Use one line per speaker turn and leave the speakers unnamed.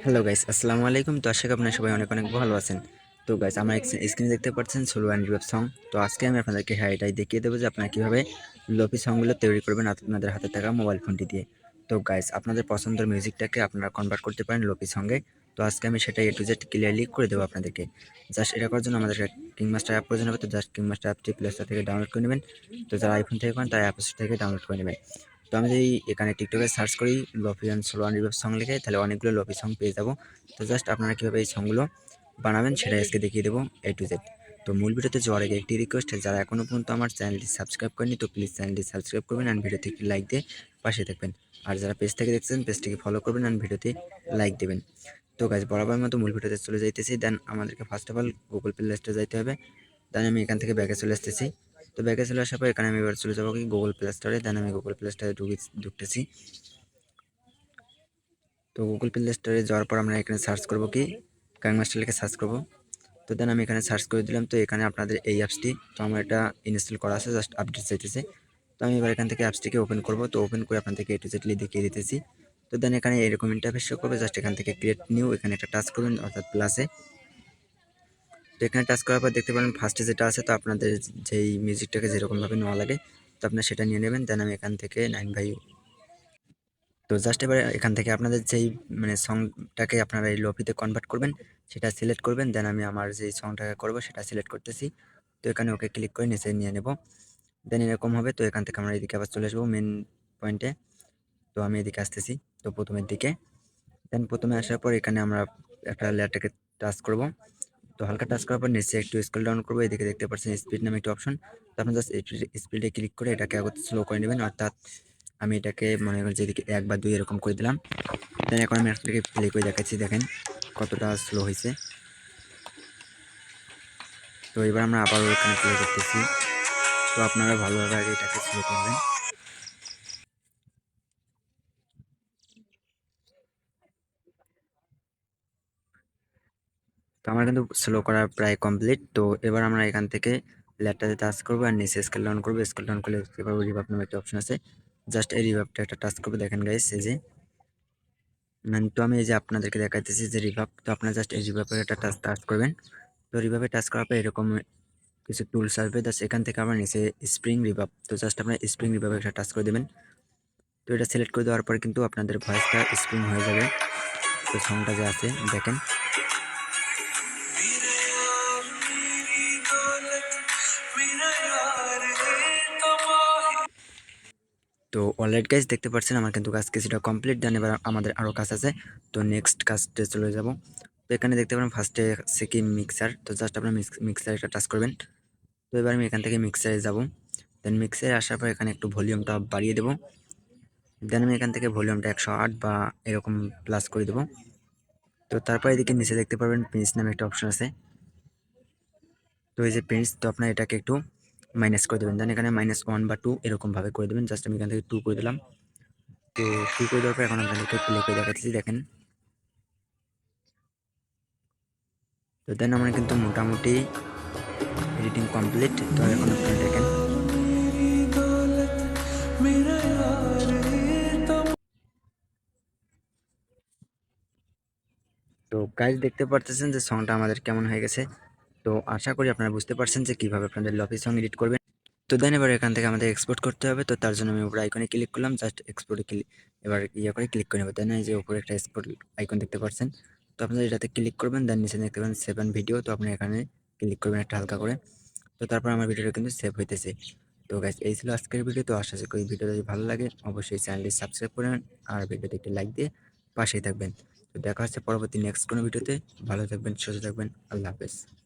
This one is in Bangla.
হ্যালো গাইস আসসালামু আলাইকুম তো আশা করি আপনারা সবাই অনেক অনেক ভালো আছেন। তো গাইস আমার স্ক্রিনে দেখতে পাচ্ছেন সোলো অ্যান্ড রিভাব সং তো আজকে আমি আপনাদেরকে এটাই দেখিয়ে দেবো যে আপনারা কীভাবে লোপি সংগুলো তৈরি করবেন আপনাদের হাতে থাকা মোবাইল ফোনটি দিয়ে। তো গাইস আপনাদের পছন্দের মিউজিকটাকে আপনারা কনভার্ট করতে পারেন লোপি সঙ্গে তো আজকে আমি সেটা এ টু জেড ক্লিয়ারলি করে দেবো আপনাদেরকে। জাস্ট এটা করার জন্য আমাদের কিং মাস্টার অ্যাপ প্রয়োজন হবে। তো জাস্ট কিং মাস্টার অ্যাপটি প্লে স্টোর থেকে ডাউনলোড করে নেবেন। তো যারা আইফোন থেকে করেন, তারা অ্যাপ স্টোর থেকে ডাউনলোড করে নেবেন। তো আমি যদি এখানে টিকটকে সার্চ করি lofi and solo and reverb song লিখে, তাহলে অনেকগুলো লফি সং পেয়ে যাব। তো জাস্ট আপনারা কীভাবে এই সংগুলো বানাবেন সেটা আজকে দেখিয়ে দেবো এ টু জেড তো মূল ভিডিওতে যাওয়ার আগে একটি রিকোয়েস্ট যারা এখনও পর্যন্ত আমার চ্যানেলটি সাবস্ক্রাইব করেনি তো প্লিজ চ্যানেলটি সাবস্ক্রাইব করবেন অ্যান্ড ভিডিওতে একটি লাইক দিয়ে পাশে থাকবেন। আর যারা পেজ থেকে দেখছেন পেজটিকে ফলো করবেন অ্যান্ড ভিডিওতে লাইক দেবেন। তো গাছ বরাবর মতো মূল ভিডিওতে চলে যাইতেছি। দেন আমাদেরকে first of all Google play স্টোরে যাইতে হবে। দেন আমি এখান থেকে ব্যাগে চলে আসতেছি। তো ব্যাগে চলে আসার পর এখানে আমি এবার চলে যাব কি গুগল প্লে স্টোরে দেন আমি গুগল প্লে স্টোরে ঢুকে, ঢুকতেছি। তো গুগল প্লে স্টোরে যাওয়ার পর আমরা এখানে সার্চ করব কি? কাং মাস্টার লিখে সার্চ করব। তো দেন আমি এখানে সার্চ করে দিলাম। তো এখানে আপনাদের এই অ্যাপসটি তো আমার এটা ইনস্টল করা আছে জাস্ট আপডেট চাইতেছে। তো আমি এবার এখান থেকে অ্যাপসটিকে ওপেন করব। তো ওপেন করে আপনাদেরকে এটু জেটলি দেখিয়ে দিতেছি। তো দেন এখানে এরকম ইন্টারফেস করবে। জাস্ট এখান থেকে ক্রিয়েট নিউ এখানে একটা টাচ করবেন অর্থাৎ প্লাসে তো এখানে টাচ করার পর দেখতে পারেন ফার্স্টে যেটা আছে তো আপনাদের যেই মিউজিকটাকে যেরকমভাবে নেওয়া লাগে, তো আপনার সেটা নিয়ে নেবেন দেন আমি এখান থেকে নাইন ভাই তো জাস্ট এবার এখান থেকে আপনাদের যেই মানে সংটাকে আপনারা এই লপিতে কনভার্ট করবেন, সেটা সিলেক্ট করবেন দেন আমি আমার যেই সংটাকে করব সেটা সিলেক্ট করতেছি। তো এখানে ওকে ক্লিক করে নিচে নিয়ে নেব। দেন এরকম হবে, তো এখান থেকে আমরা এদিকে আবার চলে আসব মেন পয়েন্টে তো আমি এদিকে আসতেছি, তো প্রথমের দিকে। দেন প্রথমে আসার পর এখানে আমরা একটা লেয়ারটাকে টাচ করব। তো হালকা টাচ করার পর নিচে একটু স্কেল ডাউন করব, এদিকে দেখতে পাচ্ছেন স্পিড নামে একটা অপশন তো আপনি জাস্ট স্পিডে ক্লিক করে এটাকে আগে স্লো করে নেবেন, অর্থাৎ আমি এটাকে মনে করি যেদিকে এক বা দুই এরকম করে দিলাম। দেন এখন আমি একটাকে প্লে করে দেখাচ্ছি, দেখেন কতটা স্লো হয়েছে। তো এবার আমরা আবার এখানে প্লে করতেছি। তো আপনারা ভালোভাবে আগে এটাকে স্লো করবেন। তো আমার কিন্তু স্লো করা প্রায় কমপ্লিট তো এবার আমরা এখান থেকে ল্যাপটাতে টাচ করব আর নিচে স্কেল ডাউন করব। স্কেল ডাউন করলে দেখতে পাবো রিভাব নামে একটা অপশন আছে। জাস্ট এই রিভাবটা একটা টাচ করব, দেখেন গাইস এই যে। মানে তো আমি এই যে আপনাদেরকে দেখাইতেছি যে রিভাব তো আপনারা জাস্ট এই রিভাবের একটা টাচ টাচ করবেন। তো রিভাবে টাচ করার পর এরকম কিছু টুলস আসবে। জাস্ট এখান থেকে আমরা নিচে স্প্রিং রিভাব তো জাস্ট আপনার স্প্রিং রিভাবে একটা টাচ করে দেবেন। তো এটা সিলেক্ট করে দেওয়ার পর কিন্তু আপনাদের ভয়েসটা স্প্রিং হয়ে যাবে। তো সংটা যে আছে, দেখেন। তো অলরেড গাইজ দেখতে পাচ্ছেন আমার কিন্তু কাজ কিছুটা কমপ্লিট দেন এবার আমাদের আরও কাজ আছে। তো নেক্সট কাজটা চলে যাব। তো এখানে দেখতে পারেন ফার্স্টে কি মিক্সার তো জাস্ট আপনার মিক্সার একটা টাচ করবেন। তো এবার আমি এখান থেকে মিক্সারে যাব। দেন মিক্সারে আসার পর এখানে একটু ভলিউমটা বাড়িয়ে দেবো। দেন আমি এখান থেকে ভলিউমটা একশো আট বা এরকম প্লাস করে দেবো। তো তারপর এদিকে নিচে দেখতে পারবেন প্রিন্স নামে একটা অপশন আছে। তো এই যে প্রিন্স তো আপনার এটাকে একটু মাইনাস করে দেবেন। দেন এখানে মাইনাস ওয়ান বা টু এরকমভাবে করে দেবেন। জাস্ট আমি এখান থেকে টু করে দিলাম। তো টু করে দেওয়ার পর এখন আপনাদেরকে প্লে করে দেখাচ্ছি দেখেন। তো দেন আমার কিন্তু মোটামুটি এডিটিং কমপ্লিট তো এখন আপনারা দেখেন। তো গাইজ দেখতে পারতেছেন যে সংটা আমাদের কেমন হয়ে গেছে? তো আশা করি আপনারা বুঝতে পারছেন যে কীভাবে আপনাদের লফি সং এডিট করবেন। তো দেন এবার এখান থেকে আমাদের এক্সপোর্ট করতে হবে। তো তার জন্য আমি উপরে আইকনে ক্লিক করলাম। জাস্ট এক্সপোর্টে ক্লিক এবার ইয়ে করে ক্লিক করে নেব। দেন যে উপরে একটা এক্সপোর্ট আইকন দেখতে পাচ্ছেন। তো আপনারা এটাতে ক্লিক করবেন। দেন নিচে দেখতে পাবেন সেভেন ভিডিও তো আপনি এখানে ক্লিক করবেন একটা হালকা করে। তো তারপর আমার ভিডিওটা কিন্তু সেভ হইতেছে। তো গাইজ এই ছিল আজকের ভিডিও তো আশা করি ভিডিও যদি ভালো লাগে, অবশ্যই চ্যানেলটি সাবস্ক্রাইব করেন আর ভিডিওতে একটি লাইক দিয়ে পাশেই থাকবেন। তো দেখা হচ্ছে পরবর্তী নেক্সট কোনো ভিডিওতে ভালো থাকবেন, সুস্থ থাকবেন। আল্লাহ হাফেজ।